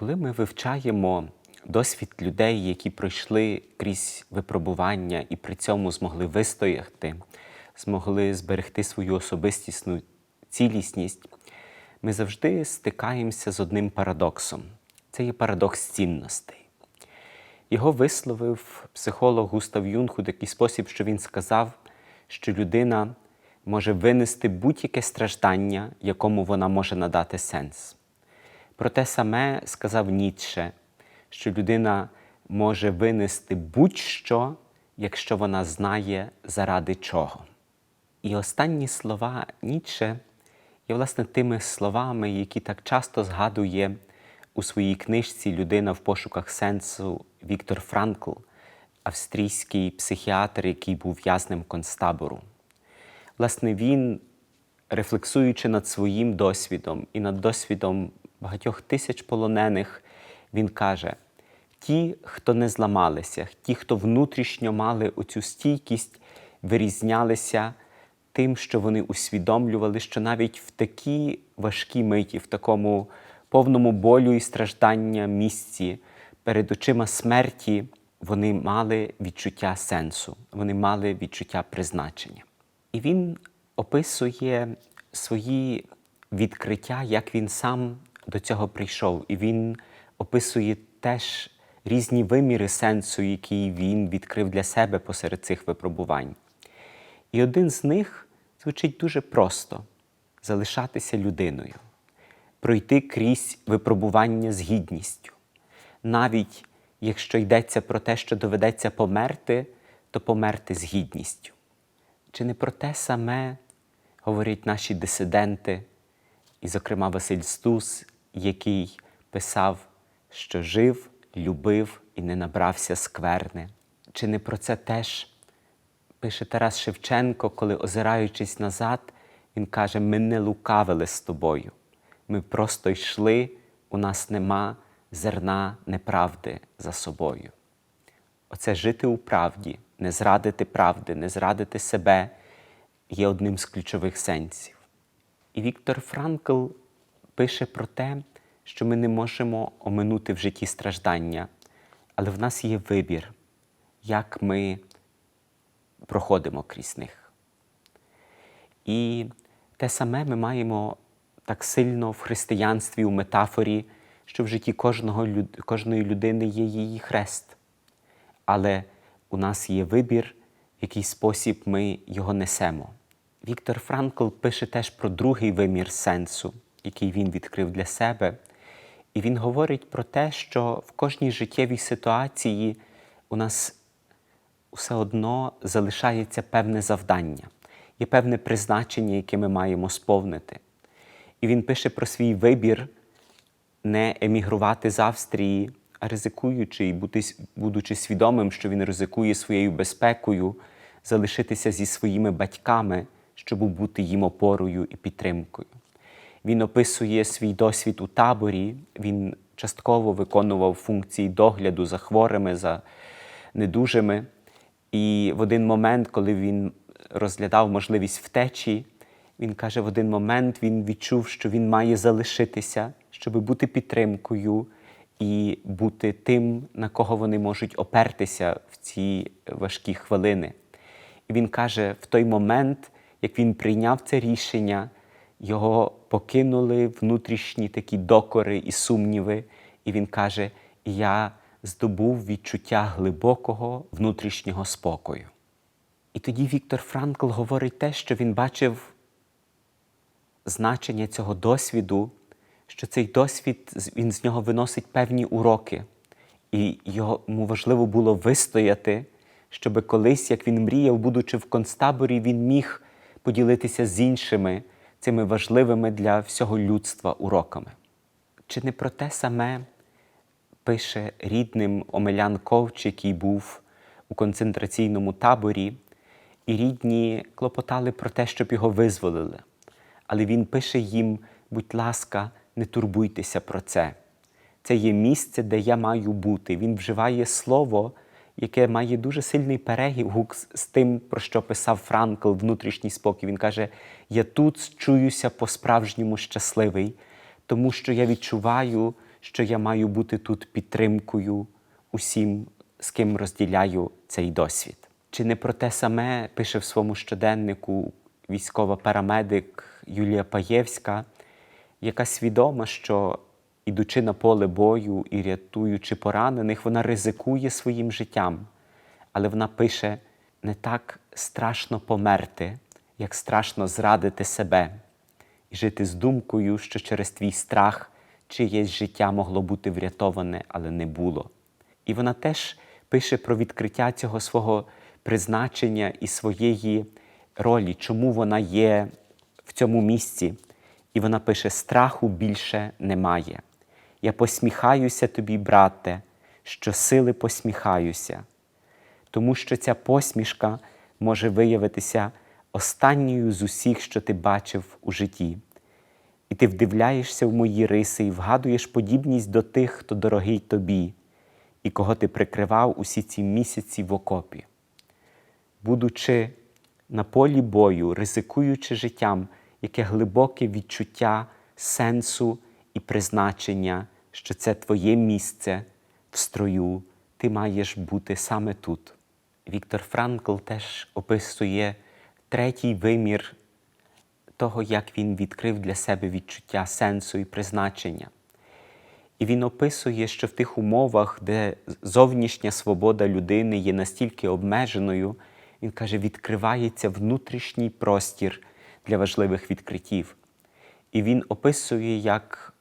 Коли ми вивчаємо досвід людей, які пройшли крізь випробування і при цьому змогли вистояти, змогли зберегти свою особистісну цілісність, ми завжди стикаємося з одним парадоксом. Це є парадокс цінностей. Його висловив психолог Густав Юнг у такий спосіб, що він сказав, що людина може винести будь-яке страждання, якому вона може надати сенс. Про те саме сказав Ніцше, що людина може винести будь-що, якщо вона знає, заради чого. І останні слова Ніцше є, власне, тими словами, які так часто згадує у своїй книжці Людина в пошуках сенсу Віктор Франкл, австрійський психіатр, який був в'язнем концтабору. Власне, він, рефлексуючи над своїм досвідом і над досвідом багатьох тисяч полонених, він каже: ті, хто не зламалися, ті, хто внутрішньо мали оцю стійкість, вирізнялися тим, що вони усвідомлювали, що навіть в такі важкі миті, в такому повному болю і страждання місці, перед очима смерті, вони мали відчуття сенсу, вони мали відчуття призначення. І він описує свої відкриття, як він сам до цього прийшов. І він описує теж різні виміри сенсу, які він відкрив для себе посеред цих випробувань. І один з них звучить дуже просто: залишатися людиною, пройти крізь випробування з гідністю. Навіть якщо йдеться про те, що доведеться померти, то померти з гідністю. Чи не про те саме говорять наші дисиденти, і, зокрема, Василь Стус, який писав, що жив, любив і не набрався скверни? Чи не про це теж пише Тарас Шевченко, коли, озираючись назад, він каже: Ми не лукавили з тобою, ми просто йшли, у нас нема зерна неправди за собою. Оце жити у правді, не зрадити правди, не зрадити себе є одним з ключових сенсів. І Віктор Франкл пише про те, що ми не можемо оминути в житті страждання, але в нас є вибір, як ми проходимо крізь них. І те саме ми маємо так сильно в християнстві у метафорі, що в житті кожного, кожної людини є її хрест. Але у нас є вибір, в який спосіб ми його несемо. Віктор Франкл пише теж про другий вимір сенсу, який він відкрив для себе. І він говорить про те, що в кожній життєвій ситуації у нас все одно залишається певне завдання, є певне призначення, яке ми маємо сповнити. І він пише про свій вибір не емігрувати з Австрії, а ризикуючи і будучи свідомим, що він ризикує своєю безпекою, залишитися зі своїми батьками, щоб бути їм опорою і підтримкою. Він описує свій досвід у таборі, він частково виконував функції догляду за хворими, за недужими. І в один момент, коли він розглядав можливість втечі, він каже, в один момент він відчув, що він має залишитися, щоб бути підтримкою і бути тим, на кого вони можуть опертися в ці важкі хвилини. І він каже, в той момент, як він прийняв це рішення, його покинули внутрішні такі докори і сумніви. І він каже: Я здобув відчуття глибокого внутрішнього спокою. І тоді Віктор Франкл говорить те, що він бачив значення цього досвіду, що цей досвід він з нього виносить певні уроки, і йому важливо було вистояти, щоб колись, як він мріяв, будучи в концтаборі, він міг поділитися з іншими цими важливими для всього людства уроками. Чи не про те саме пише рідним Омелян Ковч, який був у концентраційному таборі, і рідні клопотали про те, щоб його визволили. Але він пише їм, будь ласка, не турбуйтеся про це. Це є місце, де я маю бути. Він вживає слово, яке має дуже сильний перегук з- тим, про що писав Франкл, внутрішній спокій. Він каже: Я тут чуюся по-справжньому щасливий, тому що я відчуваю, що я маю бути тут підтримкою усім, з ким розділяю цей досвід. Чи не про те саме пише в своєму щоденнику військова парамедик Юлія Паєвська, яка свідома, що ідучи на поле бою і рятуючи поранених, вона ризикує своїм життям. Але вона пише: не так страшно померти, як страшно зрадити себе і жити з думкою, що через твій страх чиєсь життя могло бути врятоване, але не було. І вона теж пише про відкриття цього свого призначення і своєї ролі, чому вона є в цьому місці. І вона пише: страху більше немає. Я посміхаюся тобі, брате, що сили посміхаюся, тому що ця посмішка може виявитися останньою з усіх, що ти бачив у житті. І ти вдивляєшся в мої риси і вгадуєш подібність до тих, хто дорогий тобі, і кого ти прикривав усі ці місяці в окопі. Будучи на полі бою, ризикуючи життям, яке глибоке відчуття сенсу і призначення, що це твоє місце в строю, ти маєш бути саме тут. Віктор Франкл теж описує третій вимір того, як він відкрив для себе відчуття сенсу і призначення. І він описує, що в тих умовах, де зовнішня свобода людини є настільки обмеженою, він каже, відкривається внутрішній простір для важливих відкриттів. І він описує, як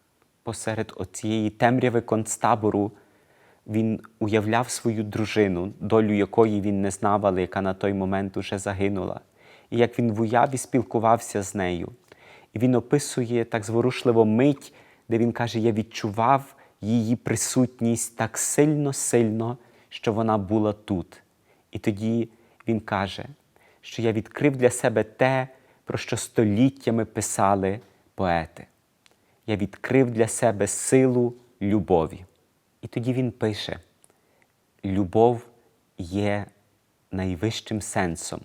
посеред оцієї темряви концтабору він уявляв свою дружину, долю якої він не знав, але яка на той момент уже загинула. І як він в уяві спілкувався з нею. І він описує так зворушливо мить, де він каже: Я відчував її присутність так сильно-сильно, що вона була тут. І тоді він каже, що я відкрив для себе те, про що століттями писали поети. Я відкрив для себе силу любові. І тоді він пише: любов є найвищим сенсом,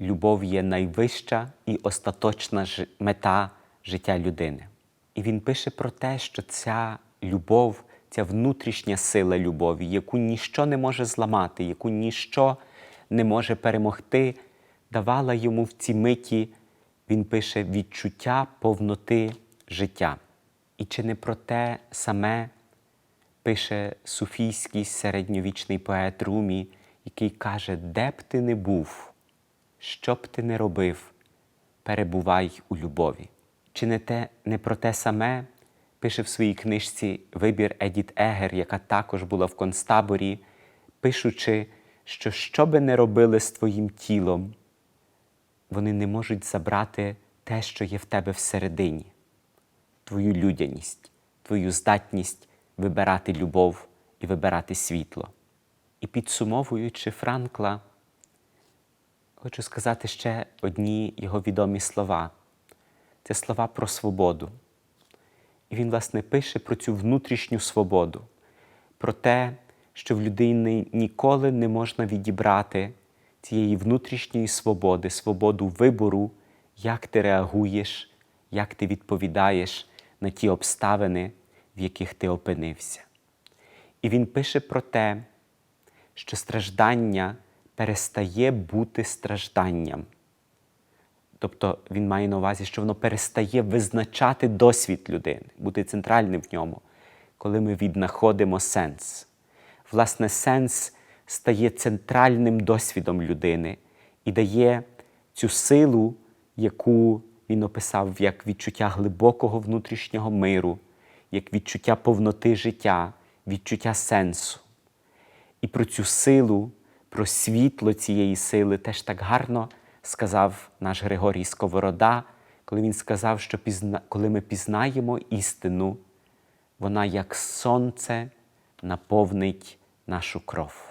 любов є найвища і остаточна мета життя людини. І він пише про те, що ця любов, ця внутрішня сила любові, яку ніщо не може зламати, яку ніщо не може перемогти, давала йому в ці миті, він пише, відчуття повноти життя. І чи не про те саме пише суфійський середньовічний поет Румі, який каже, де б ти не був, що б ти не робив, перебувай у любові. Чи не, те, не про те саме пише в своїй книжці Вибір Едіт Егер, яка також була в концтаборі, пишучи, що що би не робили з твоїм тілом, вони не можуть забрати те, що є в тебе всередині, твою людяність, твою здатність вибирати любов і вибирати світло. І підсумовуючи Франкла, хочу сказати ще одні його відомі слова. Це слова про свободу. І він, власне, пише про цю внутрішню свободу, про те, що в людини ніколи не можна відібрати цієї внутрішньої свободи, свободу вибору, як ти реагуєш, як ти відповідаєш на ті обставини, в яких ти опинився. І він пише про те, що страждання перестає бути стражданням. Тобто він має на увазі, що воно перестає визначати досвід людини, бути центральним в ньому, коли ми віднаходимо сенс. Власне, сенс стає центральним досвідом людини і дає цю силу, яку він описав як відчуття глибокого внутрішнього миру, як відчуття повноти життя, відчуття сенсу. І про цю силу, про світло цієї сили теж так гарно сказав наш Григорій Сковорода, коли він сказав, що пізна... коли ми пізнаємо істину, вона як сонце наповнить нашу кров.